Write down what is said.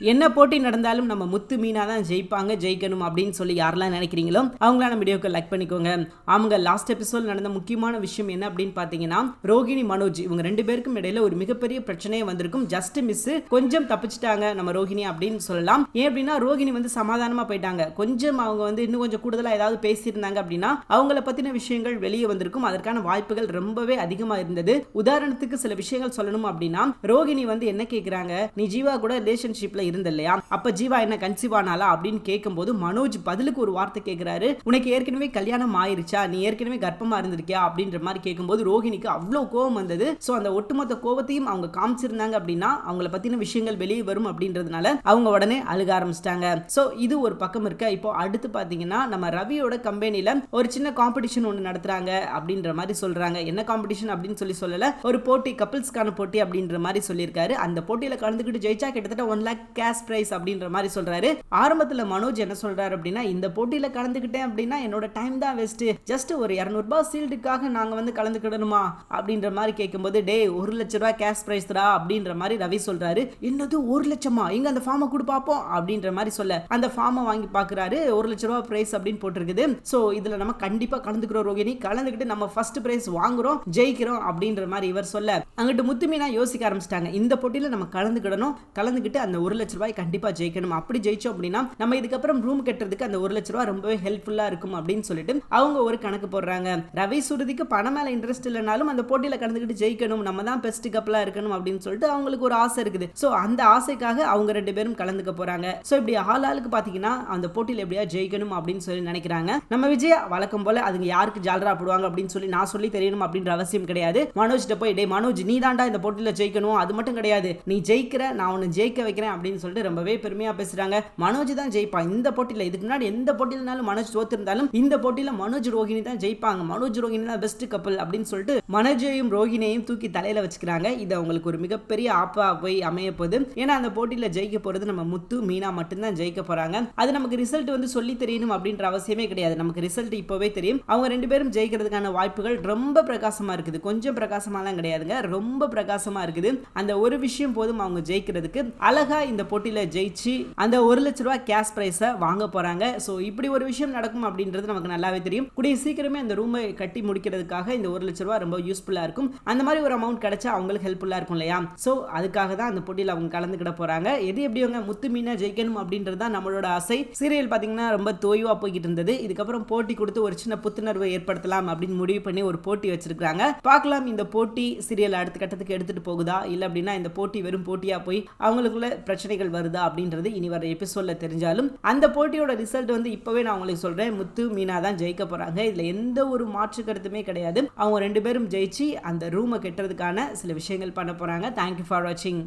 என்ன போட்டி நடந்தாலும் நம்ம முத்து மீனா தான் ஜெயிப்பாங்க ஜெயிக்கணும் அப்படின்னு சொல்லி யாரெல்லாம் நினைக்கிறீங்களோ அவங்கள நம்ம வீடியோக்கு லைக் பண்ணிக்கோங்க. அவங்க லாஸ்ட் எபிசோட் நடந்த முக்கியமான விஷயம் என்ன அப்படின்னு பார்த்தீங்கன்னா ரோகிணி மனோஜ் இவங்க ரெண்டு பேருக்கும் இடையில ஒரு மிகப்பெரிய பிரச்சனையே வந்திருக்கும். ஜஸ்ட் மிஸ் கொஞ்சம் தப்பிச்சிட்டாங்க நம்ம ரோகிணி அப்படின்னு சொல்லலாம். ஏன் அப்படின்னா ரோகிணி வந்து சமாதானமா போயிட்டாங்க. கொஞ்சம் அவங்க வந்து இன்னும் கொஞ்சம் கூடுதலா ஏதாவது பேசியிருந்தாங்க அப்படின்னா அவங்கள பத்தின விஷயங்கள் வெளியே வந்திருக்கும். அதற்கான வாய்ப்புகள் ரொம்பவே அதிகமா இருந்தது. உதாரணத்துக்கு சில விஷயங்கள் சொல்லணும் அப்படின்னா ரோகிணி வந்து என்ன கேக்குறாங்க நீ ஜீவா கூட ரிலேஷன்ஷிப்ல இருந்து இல்லையா அப்ப ஜீவா என்ன கன்சீவ் ஆனாலா அப்படின்னு கேட்கும்போது மனோஜ் பதிலுக்கு ஒரு வார்த்தை கேட்கிறாரு உனக்கு ஏற்கனவே கல்யாணம் ஆயிருச்சா? நீ ஏற்கனவே கர்ப்பமா இருந்திருக்கியா? அப்படின்ற மாதிரி கேட்கும்போது ரோஹிணிக்கு அவ்வளவு கோவம் வந்தது. ஸோ அந்த ஒட்டுமொத்த கோவத்தையும் அவங்க காமிச்சிருந்தாங்க அப்படின்னா அவங்கள பத்தின விஷயங்கள் வெளியே வரும் அப்படின்றதுனால அவங்க உடனே அழுக ஆரம்பிச்சிட்டாங்க. சோ இது ஒரு பக்கம் இருக்க. இப்போ அடுத்து பாத்தீங்கன்னா நம்ம ரவியோட கம்பெனில ஒரு சின்ன காம்படிஷன் ஒன்று நடத்துறாங்க அப்படின்ற மாதிரி சொல்றாங்க. என்ன காம்படிஷன் அப்படின்னு சொல்லி சொல்லல? ஒரு போட்டி கப்பிள்ஸ்க்கான போட்டி அப்படின்ற மாதிரி சொல்லியிருக்காரு. அந்த போட்டியில கலந்துக்கிட்டு ஜெயிச்சா கிட்டத்தட்ட ஒன் லேக் கேஷ் பிரைஸ் அப்படின்ற மாதிரி சொல்றாரு. ஆரம்பத்துல மனோஜ் என்ன சொல்றாரு அப்படின்னா இந்த போட்டியில கலந்துக்கிட்டேன் அப்படின்னா என்னோட டைம் தான் வேஸ்ட் ஜஸ்ட் ஒரு இரநூறுபா சீல்டுக்காக நாங்க வந்து கலந்துக்கிடணுமா? அப்படின்ற மாதிரி கேட்கும்போது டே ஒரு லட்ச ரூபாய் கேஷ் பிரைஸ் தரா? அப்படின்ற மாதிரி ரவி சொல்றாரு. என்னது ஒரு லட்சமா? இங்க அந்த ஃபார்மை கொடு பார்ப்போம் அப்படின்ற மாதிரி சொல்ல. அந்த ஃபார்மை வாங்கி பாக்குறாரு. ஒரு லட்ச ரூபாய் பிரைஸ் அப்படின்னு போட்டிருக்குது. சோ இதுல நம்ம கண்டிப்பா கலந்துக்கிறோம் ரோகிணி. கலந்துக்கிட்டு நம்ம ஃபர்ஸ்ட் பிரைஸ் வாங்குறோம் ஜெயிக்கிறோம் அப்படின்ற மாதிரி இவர் சொல்ல. அங்கிட்டு முத்துமீனா யோசிக்க ஆரம்பிச்சிட்டாங்க. இந்த போட்டியில நம்ம கலந்துக்கிடணும். கலந்துக்கிட்டு அந்த ஒரு லட்ச ரூபாய் கண்டிப்பா ஜெயிக்கணும். அப்படி ஜெயிச்சோம் அப்படின்னா நம்ம இதுக்கப்புறம் ரூம் கட்டுறதுக்கு அந்த ஒரு லட்ச ரூபாய் ரொம்பவே ஹெல்ப்ஃபுல்லாக இருக்கும் அப்படின்னு சொல்லிட்டு அவங்க ஒரு கணக்கு போடுறாங்க. ரவி சுருதிக்கு பணம் மேல இன்ட்ரெஸ்ட் இல்லைனாலும் அந்த போட்டியில கலந்துக்கிட்டு ஜெயிக்கணும். நம்ம தான் பெஸ்ட் கப்பலா இருக்கணும் அப்படின்னு சொல்லிட்டு அவங்களுக்கு ஒரு ஆசை இருக்குது. ஸோ அந்த ஆசைக்காக அவங்க ரெண்டு பேரும் கலந்துக்க போறாங்க. ஸோ இப்படி ஆள் ஆளுக்கு பாத்தீங்கன்னா அந்த போட்டியில எப்படியா ஜெயிக்கணும் அப்படின்னு சொல்லி நினைக்கிறாங்க. நம்ம விஜய் வழக்கம் போல அதுங்க யாருக்கு ஜாலரா போடுவாங்க அப்படின்னு சொல்லி நான் சொல்லி தெரியணும் அப்படின்ற அவசியம் கிடையாது. மனோஜ் போய் டே மனோஜ் நீ தாண்டா இந்த போட்டியில ஜெயிக்கணும். அது மட்டும் கிடையாது. நீ ஜெயிக்கிற நான் உன்னை ஜெயிக்க வைக்கிறேன் அப்படின்னு சொல்லிட்டு ரொம்பவே பெருமையா பேசுறாங்க. மனோஜ் தான் ஜெயிப்பான் இந்த போட்டியில இதுக்கு முன்னாடி எந்த போட்டியிலனாலும் மனோஜ் தோத்திருந்தாலும் இந்த போட்டியில மனோஜ் ரோஹிணி தான் ஜெயிப்பாங்க. மனோஜ் ரோஹிணி தான் பெஸ்ட் கப்பல் அப்படின்னு சொல்லிட்டு மனோஜையும் ரோஹிணியையும் தூக்கி தலையில வச்சுக்கிறாங்க. இது அவங்களுக்கு ஒரு மிகப்பெரிய ஆப்பா போய் அமைய போகுது. ஏன்னா அந்த போட்டியில ஜெயிக்க போறது நம்ம முத்து மீனா மட்டும்தான் ஜெயிக்க போறாங்க. அது நமக்கு ரிசல்ட் வந்து சொல்லி தெரியணும் அப்படின்ற அவசியமே கிடையாது. நமக்கு ரிசல்ட் இப்போவே தெரியும். அவங்க ரெண்டு பேரும் ஜெயிக்கிறதுக்கான வாய்ப்புகள் ரொம்ப பிரகாசமா இருக்குது. கொஞ்சம் பிரகாசமாலாம் கிடையாதுங்க. ரொம்ப பிரகாசமா இருக்குது. அந்த ஒரு விஷயம் போதும் அவங்க ஜெயிக்கிறதுக்கு. அழகா இந்த போட்டியில ஜெயிச்சு அந்த ஒரு லட்ச ரூபா கேஷ் ப்ரைஸை வாங்க போறாங்க. ஸோ இப்படி ஒரு விஷயம் நடக்கும் அப்படின்றது நமக்கு நல்லாவே தெரியும். கூடிய சீக்கிரமே அந்த ரூமை கட்டி முடிக்கிறதுக்காக இந்த ஒரு லட்ச ரூபா ரொம்ப யூஸ்ஃபுல்லா இருக்கும். அந்த மாதிரி ஒரு அமௌண்ட் கிடைச்சா அவங்களுக்கு ஹெல்ப்ஃபுல்லாக இருக்கும் இல்லையா? ஸோ அதுக்காக தான் அந்த போட்டியில் அவங்க கலந்துக்கிட போகிறாங்க எது எப்படிவங்க முத்து மீனா ஜெயிக்கணும் அப்படின்றது தான் நம்மளோட ஆசை. சீரியல் பார்த்தீங்கன்னா ரொம்ப தோய்வா போய்கிட்டு இருந்தது. இதுக்கப்புறம் போட்டி கொடுத்து ஒரு சின்ன புத்துணர்வை ஏற்படுத்தலாம் அப்படின்னு முடிவு பண்ணி ஒரு போட்டி வச்சிருக்காங்க பார்க்கலாம் இந்த போட்டி சீரியல் அடுத்த கட்டத்துக்கு எடுத்துட்டு போகுதா? இல்லை அப்படின்னா இந்த போட்டி வெறும் போட்டியா போய் அவங்களுக்குள்ள பிரச்சனை பிரச்சனைகள் வருதா அப்படின்றது இனி வர எபிசோட்ல தெரிஞ்சாலும் அந்த போட்டியோட ரிசல்ட் வந்து இப்பவே நான் உங்களுக்கு சொல்றேன். முத்து மீனா தான் ஜெயிக்க போறாங்க. இதுல எந்த ஒரு மாற்று கருத்துமே கிடையாது. அவங்க ரெண்டு பேரும் ஜெயிச்சு அந்த ரூமை கட்டுறதுக்கான சில விஷயங்கள் பண்ண போறாங்க. தேங்க்யூ ஃபார் வாட்சிங்